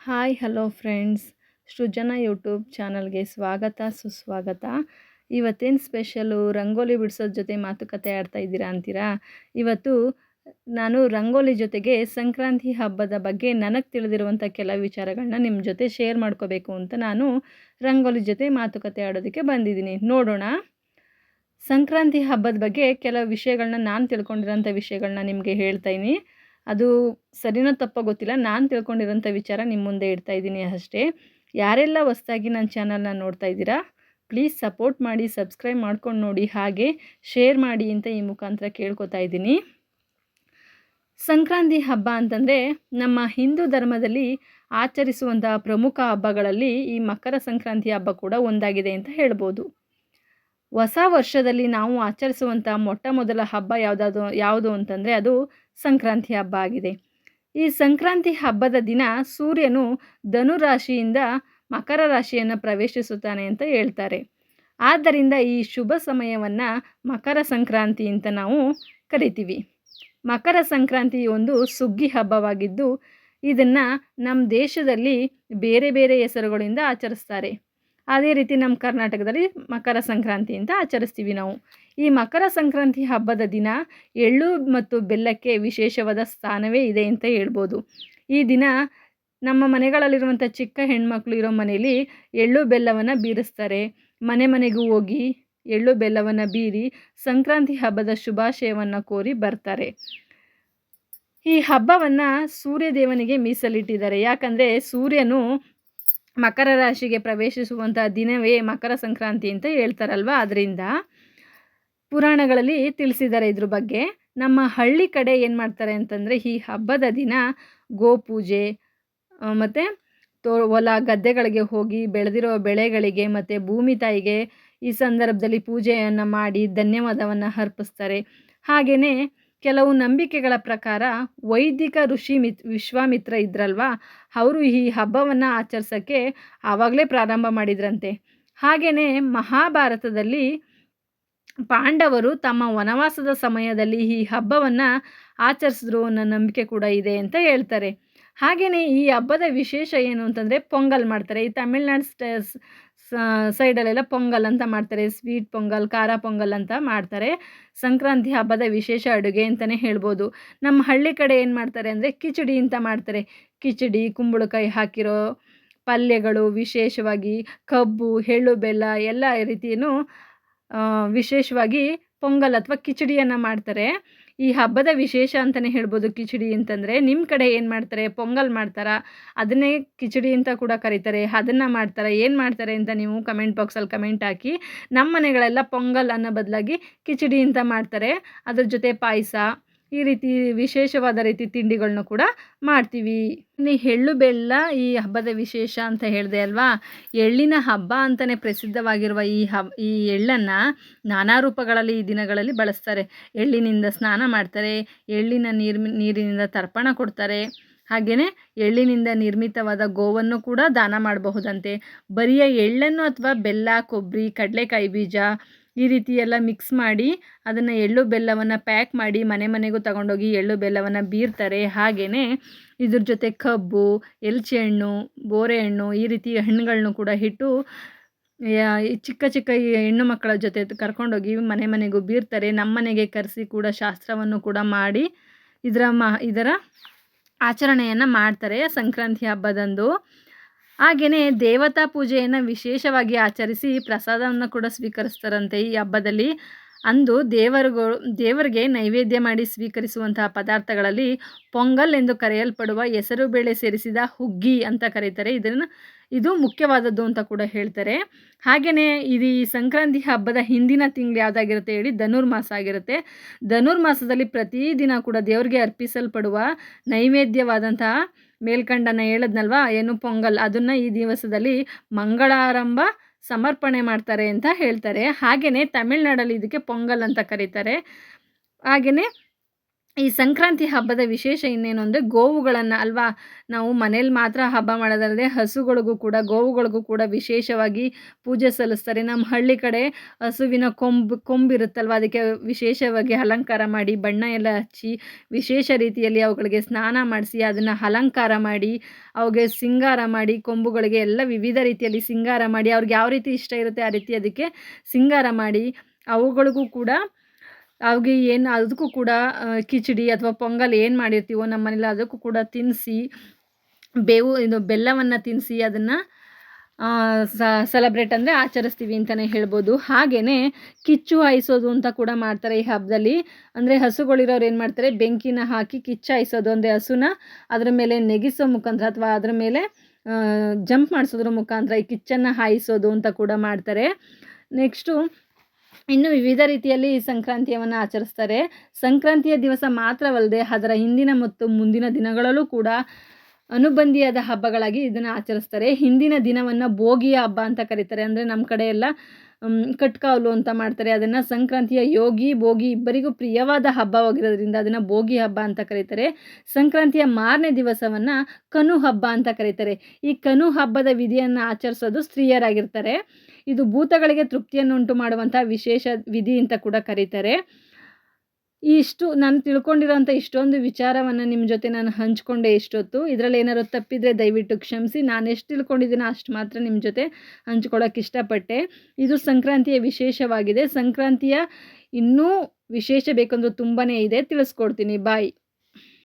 Hi, hello friends. Srujana YouTube ಚಾನಲ್ಗೆ ಸ್ವಾಗತ, ಸುಸ್ವಾಗತ. ಇವತ್ತೇನು ಸ್ಪೆಷಲು? ರಂಗೋಲಿ ಬಿಡಿಸೋದ್ರ ಜೊತೆ ಮಾತುಕತೆ ಆಡ್ತಾ ಇದ್ದೀರಾ ಅಂತೀರಾ? ಇವತ್ತು ನಾನು ರಂಗೋಲಿ ಜೊತೆಗೆ ಸಂಕ್ರಾಂತಿ ಹಬ್ಬದ ಬಗ್ಗೆ ನನಗೆ ತಿಳಿದಿರುವಂಥ ಕೆಲ ವಿಚಾರಗಳನ್ನ ನಿಮ್ಮ ಜೊತೆ ಶೇರ್ ಮಾಡ್ಕೋಬೇಕು ಅಂತ ನಾನು ರಂಗೋಲಿ ಜೊತೆ ಮಾತುಕತೆ ಆಡೋದಕ್ಕೆ ಬಂದಿದ್ದೀನಿ. ನೋಡೋಣ. ಸಂಕ್ರಾಂತಿ ಹಬ್ಬದ ಬಗ್ಗೆ ಕೆಲವು ವಿಷಯಗಳನ್ನ ನಾನು ತಿಳ್ಕೊಂಡಿರೋಂಥ ವಿಷಯಗಳನ್ನ ನಿಮಗೆ ಹೇಳ್ತಾಯಿನಿ ಅದು ಸರಿನೋ ತಪ್ಪೋ ಗೊತ್ತಿಲ್ಲ. ನಾನು ತಿಳ್ಕೊಂಡಿರೋಂಥ ವಿಚಾರ ನಿಮ್ಮ ಮುಂದೆ ಇಡ್ತಾ ಇದ್ದೀನಿ ಅಷ್ಟೇ. ಯಾರೆಲ್ಲ ಹೊಸ್ದಾಗಿ ನನ್ನ ಚಾನಲ್ನ ನೋಡ್ತಾ ಇದ್ದೀರಾ ಪ್ಲೀಸ್ ಸಪೋರ್ಟ್ ಮಾಡಿ ಸಬ್ಸ್ಕ್ರೈಬ್ ಮಾಡ್ಕೊಂಡು ನೋಡಿ, ಹಾಗೆ ಶೇರ್ ಮಾಡಿ ಅಂತ ಈ ಮುಖಾಂತರ ಕೇಳ್ಕೊತಾ ಇದ್ದೀನಿ. ಸಂಕ್ರಾಂತಿ ಹಬ್ಬ ಅಂತಂದರೆ ನಮ್ಮ ಹಿಂದೂ ಧರ್ಮದಲ್ಲಿ ಆಚರಿಸುವಂತಹ ಪ್ರಮುಖ ಹಬ್ಬಗಳಲ್ಲಿ ಈ ಮಕರ ಸಂಕ್ರಾಂತಿ ಹಬ್ಬ ಕೂಡ ಒಂದಾಗಿದೆ ಅಂತ ಹೇಳ್ಬೋದು. ಹೊಸ ವರ್ಷದಲ್ಲಿ ನಾವು ಆಚರಿಸುವಂಥ ಮೊಟ್ಟ ಮೊದಲ ಹಬ್ಬ ಯಾವುದಾದ್ರು ಯಾವುದು ಅಂತಂದರೆ ಅದು ಸಂಕ್ರಾಂತಿ ಹಬ್ಬ ಆಗಿದೆ. ಈ ಸಂಕ್ರಾಂತಿ ಹಬ್ಬದ ದಿನ ಸೂರ್ಯನು ಧನು ರಾಶಿಯಿಂದ ಮಕರ ರಾಶಿಯನ್ನು ಪ್ರವೇಶಿಸುತ್ತಾನೆ ಅಂತ ಹೇಳ್ತಾರೆ. ಆದ್ದರಿಂದ ಈ ಶುಭ ಸಮಯವನ್ನು ಮಕರ ಸಂಕ್ರಾಂತಿ ಅಂತ ನಾವು ಕರಿತೀವಿ. ಮಕರ ಸಂಕ್ರಾಂತಿ ಒಂದು ಸುಗ್ಗಿ ಹಬ್ಬವಾಗಿದ್ದು ಇದನ್ನು ನಮ್ಮ ದೇಶದಲ್ಲಿ ಬೇರೆ ಬೇರೆ ಹೆಸರುಗಳಿಂದ ಆಚರಿಸ್ತಾರೆ. ಅದೇ ರೀತಿ ನಮ್ಮ ಕರ್ನಾಟಕದಲ್ಲಿ ಮಕರ ಸಂಕ್ರಾಂತಿ ಅಂತ ಆಚರಿಸ್ತೀವಿ ನಾವು. ಈ ಮಕರ ಸಂಕ್ರಾಂತಿ ಹಬ್ಬದ ದಿನ ಎಳ್ಳು ಮತ್ತು ಬೆಲ್ಲಕ್ಕೆ ವಿಶೇಷವಾದ ಸ್ಥಾನವೇ ಇದೆ ಅಂತ ಹೇಳ್ಬೋದು. ಈ ದಿನ ನಮ್ಮ ಮನೆಗಳಲ್ಲಿರುವಂಥ ಚಿಕ್ಕ ಹೆಣ್ಮಕ್ಳು ಇರೋ ಮನೆಯಲ್ಲಿ ಎಳ್ಳು ಬೆಲ್ಲವನ್ನು ಬೀರಿಸ್ತಾರೆ. ಮನೆ ಮನೆಗೂ ಹೋಗಿ ಎಳ್ಳು ಬೆಲ್ಲವನ್ನು ಬೀರಿ ಸಂಕ್ರಾಂತಿ ಹಬ್ಬದ ಶುಭಾಶಯವನ್ನು ಕೋರಿ ಬರ್ತಾರೆ. ಈ ಹಬ್ಬವನ್ನು ಸೂರ್ಯದೇವನಿಗೆ ಮೀಸಲಿಟ್ಟಿದ್ದಾರೆ. ಯಾಕಂದರೆ ಸೂರ್ಯನು ಮಕರ ರಾಶಿಗೆ ಪ್ರವೇಶಿಸುವಂತಹ ದಿನವೇ ಮಕರ ಸಂಕ್ರಾಂತಿ ಅಂತ ಹೇಳ್ತಾರಲ್ವ? ಅದರಿಂದ ಪುರಾಣಗಳಲ್ಲಿ ತಿಳಿಸಿದ್ದಾರೆ ಇದ್ರ ಬಗ್ಗೆ. ನಮ್ಮ ಹಳ್ಳಿ ಕಡೆ ಏನು ಮಾಡ್ತಾರೆ ಅಂತಂದರೆ ಈ ಹಬ್ಬದ ದಿನ ಗೋಪೂಜೆ ಮತ್ತು ತೋ, ಹೊಲ ಗದ್ದೆಗಳಿಗೆ ಹೋಗಿ ಬೆಳೆದಿರೋ ಬೆಳೆಗಳಿಗೆ ಮತ್ತು ಭೂಮಿ ತಾಯಿಗೆ ಈ ಸಂದರ್ಭದಲ್ಲಿ ಪೂಜೆಯನ್ನು ಮಾಡಿ ಧನ್ಯವಾದವನ್ನು ಅರ್ಪಿಸ್ತಾರೆ. ಹಾಗೆಯೇ ಕೆಲವು ನಂಬಿಕೆಗಳ ಪ್ರಕಾರ ವೈದಿಕ ಋಷಿ ಮಿತ್, ವಿಶ್ವಾಮಿತ್ರ ಇದ್ರಲ್ವಾ? ಅವರು ಈ ಹಬ್ಬವನ್ನು ಆಚರಿಸೋಕ್ಕೆ ಆವಾಗಲೇ ಪ್ರಾರಂಭ ಮಾಡಿದ್ರಂತೆ. ಹಾಗೆಯೇ ಮಹಾಭಾರತದಲ್ಲಿ ಪಾಂಡವರು ತಮ್ಮ ವನವಾಸದ ಸಮಯದಲ್ಲಿ ಈ ಹಬ್ಬವನ್ನು ಆಚರಿಸಿದ್ರು ಅನ್ನೋ ನಂಬಿಕೆ ಕೂಡ ಇದೆ ಅಂತ ಹೇಳ್ತಾರೆ. ಹಾಗೆಯೇ ಈ ಹಬ್ಬದ ವಿಶೇಷ ಏನು ಅಂತಂದರೆ, ಪೊಂಗಲ್ ಮಾಡ್ತಾರೆ. ಈ ತಮಿಳ್ನಾಡು ಸ್ಟ ಸೈಡಲ್ಲೆಲ್ಲ ಪೊಂಗಲ್ ಅಂತ ಮಾಡ್ತಾರೆ, ಸ್ವೀಟ್ ಪೊಂಗಲ್, ಖಾರ ಪೊಂಗಲ್ ಅಂತ ಮಾಡ್ತಾರೆ. ಸಂಕ್ರಾಂತಿ ಹಬ್ಬದ ವಿಶೇಷ ಅಡುಗೆ ಅಂತಲೇ ಹೇಳ್ಬೋದು. ನಮ್ಮ ಹಳ್ಳಿ ಕಡೆ ಏನು ಮಾಡ್ತಾರೆ ಅಂದರೆ ಕಿಚಡಿ ಅಂತ ಮಾಡ್ತಾರೆ. ಕಿಚಡಿ, ಕುಂಬಳಕಾಯಿ ಹಾಕಿರೋ ಪಲ್ಯಗಳು, ವಿಶೇಷವಾಗಿ ಕಬ್ಬು, ಎಳ್ಳು, ಬೆಲ್ಲ, ಎಲ್ಲ ರೀತಿಯೂ ವಿಶೇಷವಾಗಿ ಪೊಂಗಲ್ ಅಥವಾ ಕಿಚಡಿಯನ್ನು ಮಾಡ್ತಾರೆ. ಈ ಹಬ್ಬದ ವಿಶೇಷ ಅಂತಲೇ ಹೇಳ್ಬೋದು ಕಿಚಡಿ ಅಂತಂದರೆ. ನಿಮ್ಮ ಕಡೆ ಏನು ಮಾಡ್ತಾರೆ? ಪೊಂಗಲ್ ಮಾಡ್ತಾರಾ? ಅದನ್ನೇ ಕಿಚಡಿ ಅಂತ ಕೂಡ ಕರೀತಾರೆ. ಅದನ್ನು ಮಾಡ್ತಾರೆ? ಏನು ಮಾಡ್ತಾರೆ ಅಂತ ನೀವು ಕಮೆಂಟ್ ಬಾಕ್ಸಲ್ಲಿ ಕಮೆಂಟ್ ಹಾಕಿ. ನಮ್ಮ ಮನೆಗಳೆಲ್ಲ ಪೊಂಗಲ್ ಅನ್ನೋ ಬದಲಾಗಿ ಕಿಚಡಿ ಅಂತ ಮಾಡ್ತಾರೆ. ಅದ್ರ ಜೊತೆ ಪಾಯಸ ಈ ರೀತಿ ವಿಶೇಷವಾದ ರೀತಿ ತಿಂಡಿಗಳನ್ನು ಕೂಡ ಮಾಡ್ತೀವಿ. ನೀ ಎಳ್ಳು ಬೆಲ್ಲ ಈ ಹಬ್ಬದ ವಿಶೇಷ ಅಂತ ಹೇಳಿದೆ ಅಲ್ವಾ? ಎಳ್ಳಿನ ಹಬ್ಬ ಅಂತಲೇ ಪ್ರಸಿದ್ಧವಾಗಿರುವ ಈ ಹಬ್, ಈ ಎಳ್ಳನ್ನು ನಾನಾ ರೂಪಗಳಲ್ಲಿ ಈ ದಿನಗಳಲ್ಲಿ ಬಳಸ್ತಾರೆ. ಎಳ್ಳಿನಿಂದ ಸ್ನಾನ ಮಾಡ್ತಾರೆ, ಎಳ್ಳಿನ ನೀರ್ ನೀರಿನಿಂದ ತರ್ಪಣ ಕೊಡ್ತಾರೆ. ಹಾಗೆಯೇ ಎಳ್ಳಿನಿಂದ ನಿರ್ಮಿತವಾದ ಗೋವನ್ನು ಕೂಡ ದಾನ ಮಾಡಬಹುದಂತೆ. ಬರಿಯ ಎಳ್ಳನ್ನು ಅಥವಾ ಬೆಲ್ಲ, ಕೊಬ್ಬರಿ, ಕಡಲೆಕಾಯಿ ಬೀಜ ಈ ರೀತಿ ಎಲ್ಲ ಮಿಕ್ಸ್ ಮಾಡಿ ಅದನ್ನು ಎಳ್ಳು ಬೆಲ್ಲವನ್ನು ಪ್ಯಾಕ್ ಮಾಡಿ ಮನೆ ಮನೆಗೂ ತಗೊಂಡೋಗಿ ಎಳ್ಳು ಬೆಲ್ಲವನ್ನು ಬೀರ್ತಾರೆ. ಹಾಗೆಯೇ ಇದ್ರ ಜೊತೆ ಕಬ್ಬು, ಎಲ್ಚಿ ಹಣ್ಣು, ಬೋರೆ ಹಣ್ಣು ಈ ರೀತಿ ಹಣ್ಣುಗಳನ್ನು ಕೂಡ ಇಟ್ಟು ಚಿಕ್ಕ ಚಿಕ್ಕ ಹೆಣ್ಣು ಮಕ್ಕಳ ಜೊತೆ ಕರ್ಕೊಂಡೋಗಿ ಮನೆ ಮನೆಗೂ ಬೀರ್ತಾರೆ. ನಮ್ಮ ಮನೆಗೆ ಕರೆಸಿ ಕೂಡ ಶಾಸ್ತ್ರವನ್ನು ಕೂಡ ಮಾಡಿ ಇದರ ಮ ಇದರ ಆಚರಣೆಯನ್ನು ಮಾಡ್ತಾರೆ. ಸಂಕ್ರಾಂತಿ ಹಬ್ಬದಂದು. ಹಾಗೆಯೇ ದೇವತಾ ಪೂಜೆಯನ್ನು ವಿಶೇಷವಾಗಿ ಆಚರಿಸಿ ಪ್ರಸಾದವನ್ನು ಕೂಡ ಸ್ವೀಕರಿಸ್ತಾರಂತೆ ಈ ಹಬ್ಬದಲ್ಲಿ. ಅಂದು ದೇವರುಗಳು ದೇವರಿಗೆ ನೈವೇದ್ಯ ಮಾಡಿ ಸ್ವೀಕರಿಸುವಂತಹ ಪದಾರ್ಥಗಳಲ್ಲಿ ಪೊಂಗಲ್ ಎಂದು ಕರೆಯಲ್ಪಡುವ ಹೆಸರು ಬೇಳೆ ಸೇರಿಸಿದ ಹುಗ್ಗಿ ಅಂತ ಕರೀತಾರೆ. ಇದನ್ನು, ಇದು ಮುಖ್ಯವಾದದ್ದು ಅಂತ ಕೂಡ ಹೇಳ್ತಾರೆ. ಹಾಗೆಯೇ ಇದು ಈ ಸಂಕ್ರಾಂತಿ ಹಬ್ಬದ ಹಿಂದಿನ ತಿಂಗಳು ಯಾವುದಾಗಿರುತ್ತೆ ಹೇಳಿ ಧನುರ್ಮಾಸ ಆಗಿರುತ್ತೆ. ಧನುರ್ಮಾಸದಲ್ಲಿ ಪ್ರತಿದಿನ ಕೂಡ ದೇವರಿಗೆ ಅರ್ಪಿಸಲ್ಪಡುವ ನೈವೇದ್ಯವಾದಂತಹ ಮೇಲ್ಕಂಡನ ಹೇಳದ್ನಲ್ವಾ? ಏನು ಪೊಂಗಲ್. ಅದನ್ನು ಈ ದಿವಸದಲ್ಲಿ ಮಂಗಳಾರಂಭ ಸಮರ್ಪಣೆ ಮಾಡ್ತಾರೆ ಅಂತ ಹೇಳ್ತಾರೆ. ಹಾಗೆಯೇ ತಮಿಳ್ನಾಡಲ್ಲಿ ಇದಕ್ಕೆ ಪೊಂಗಲ್ ಅಂತ ಕರೀತಾರೆ. ಹಾಗೆಯೇ ಈ ಸಂಕ್ರಾಂತಿ ಹಬ್ಬದ ವಿಶೇಷ ಇನ್ನೇನು ಅಂದರೆ ಗೋವುಗಳನ್ನು ಅಲ್ವಾ? ನಾವು ಮನೇಲಿ ಮಾತ್ರ ಹಬ್ಬ ಮಾಡೋದಲ್ಲದೆ ಹಸುಗಳಿಗೂ ಕೂಡ, ಗೋವುಗಳಿಗೂ ಕೂಡ ವಿಶೇಷವಾಗಿ ಪೂಜೆ ಸಲ್ಲಿಸ್ತಾರೆ. ನಮ್ಮ ಹಳ್ಳಿ ಕಡೆ ಹಸುವಿನ ಕೊಂಬು, ಕೊಂಬಿರುತ್ತಲ್ವ? ಅದಕ್ಕೆ ವಿಶೇಷವಾಗಿ ಅಲಂಕಾರ ಮಾಡಿ, ಬಣ್ಣ ಎಲ್ಲ ಹಚ್ಚಿ, ವಿಶೇಷ ರೀತಿಯಲ್ಲಿ ಅವುಗಳಿಗೆ ಸ್ನಾನ ಮಾಡಿಸಿ, ಅದನ್ನು ಅಲಂಕಾರ ಮಾಡಿ, ಅವುಗೆ ಸಿಂಗಾರ ಮಾಡಿ, ಕೊಂಬುಗಳಿಗೆ ಎಲ್ಲ ವಿವಿಧ ರೀತಿಯಲ್ಲಿ ಸಿಂಗಾರ ಮಾಡಿ, ಅವ್ರಿಗೆ ಯಾವ ರೀತಿ ಇಷ್ಟ ಇರುತ್ತೆ ಆ ರೀತಿ ಅದಕ್ಕೆ ಸಿಂಗಾರ ಮಾಡಿ, ಅವುಗಳಿಗೂ ಕೂಡ ಅವ್ಗೆ ಏನು ಅದಕ್ಕೂ ಕೂಡ ಕಿಚಡಿ ಅಥವಾ ಪೊಂಗಲ್ ಏನು ಮಾಡಿರ್ತೀವೋ ನಮ್ಮ ಮನೇಲಿ ಅದಕ್ಕೂ ಕೂಡ ತಿನ್ನಿಸಿ ಬೇವು, ಇದು ಬೆಲ್ಲವನ್ನು ತಿನ್ನಿಸಿ ಅದನ್ನು ಸೆಲೆಬ್ರೇಟ್ ಅಂದರೆ ಆಚರಿಸ್ತೀವಿ ಅಂತಲೇ ಹೇಳ್ಬೋದು. ಹಾಗೆಯೇ ಕಿಚ್ಚು ಹಾಯಿಸೋದು ಅಂತ ಕೂಡ ಮಾಡ್ತಾರೆ ಈ ಹಬ್ಬದಲ್ಲಿ ಅಂದರೆ ಹಸುಗಳಿರೋರು ಏನು ಮಾಡ್ತಾರೆ, ಬೆಂಕಿನ ಹಾಕಿ ಕಿಚ್ಚು ಹಾಯಿಸೋದು, ಅಂದರೆ ಹಸುನ ಅದರ ಮೇಲೆ ನೆಗಿಸೋ ಮುಖಾಂತರ ಅಥವಾ ಅದರ ಮೇಲೆ ಜಂಪ್ ಮಾಡಿಸೋದ್ರ ಮುಖಾಂತರ ಈ ಕಿಚ್ಚನ್ನು ಹಾಯಿಸೋದು ಅಂತ ಕೂಡ ಮಾಡ್ತಾರೆ. ನೆಕ್ಸ್ಟು ಇನ್ನು ವಿವಿಧ ರೀತಿಯಲ್ಲಿ ಈ ಸಂಕ್ರಾಂತಿಯನ್ನು ಆಚರಿಸ್ತಾರೆ. ಸಂಕ್ರಾಂತಿಯ ದಿವಸ ಮಾತ್ರವಲ್ಲದೆ ಅದರ ಹಿಂದಿನ ಮತ್ತು ಮುಂದಿನ ದಿನಗಳಲ್ಲೂ ಕೂಡ ಅನುಬಂಧಿಯಾದ ಹಬ್ಬಗಳಾಗಿ ಇದನ್ನು ಆಚರಿಸ್ತಾರೆ. ಹಿಂದಿನ ದಿನವನ್ನು ಭೋಗಿಯ ಹಬ್ಬ ಅಂತ ಕರೀತಾರೆ. ಅಂದರೆ ನಮ್ಮ ಕಡೆ ಎಲ್ಲ ಕಟ್ಕಾವಲು ಅಂತ ಮಾಡ್ತಾರೆ. ಅದನ್ನು ಸಂಕ್ರಾಂತಿಯ ಯೋಗಿ, ಭೋಗಿ ಇಬ್ಬರಿಗೂ ಪ್ರಿಯವಾದ ಹಬ್ಬವಾಗಿರೋದ್ರಿಂದ ಅದನ್ನು ಭೋಗಿ ಹಬ್ಬ ಅಂತ ಕರೀತಾರೆ. ಸಂಕ್ರಾಂತಿಯ ಮಾರನೇ ದಿವಸವನ್ನು ಕನು ಹಬ್ಬ ಅಂತ ಕರೀತಾರೆ. ಈ ಕನು ಹಬ್ಬದ ವಿಧಿಯನ್ನು ಆಚರಿಸೋದು ಸ್ತ್ರೀಯರಾಗಿರ್ತಾರೆ. ಇದು ಭೂತಗಳಿಗೆ ತೃಪ್ತಿಯನ್ನು ಉಂಟು ಮಾಡುವಂಥ ವಿಶೇಷ ವಿಧಿ ಅಂತ ಕೂಡ ಕರೀತಾರೆ. ಇಷ್ಟು ನಾನು ತಿಳ್ಕೊಂಡಿರೋಂಥ ಇಷ್ಟೊಂದು ವಿಚಾರವನ್ನು ನಿಮ್ಮ ಜೊತೆ ನಾನು ಹಂಚ್ಕೊಂಡೆ ಇಷ್ಟೊತ್ತು. ಇದರಲ್ಲಿ ಏನಾದ್ರು ತಪ್ಪಿದರೆ ದಯವಿಟ್ಟು ಕ್ಷಮಿಸಿ. ನಾನು ಎಷ್ಟು ತಿಳ್ಕೊಂಡಿದ್ದೀನೋ ಅಷ್ಟು ಮಾತ್ರ ನಿಮ್ಮ ಜೊತೆ ಹಂಚ್ಕೊಳ್ಳೋಕೆ ಇಷ್ಟಪಟ್ಟೆ. ಇದು ಸಂಕ್ರಾಂತಿಯ ವಿಶೇಷವಾಗಿದೆ. ಸಂಕ್ರಾಂತಿಯ ಇನ್ನೂ ವಿಶೇಷ ಬೇಕಂದ್ರೂ ತುಂಬಾ ಇದೆ. ತಿಳಿಸ್ಕೊಡ್ತೀನಿ. ಬಾಯ್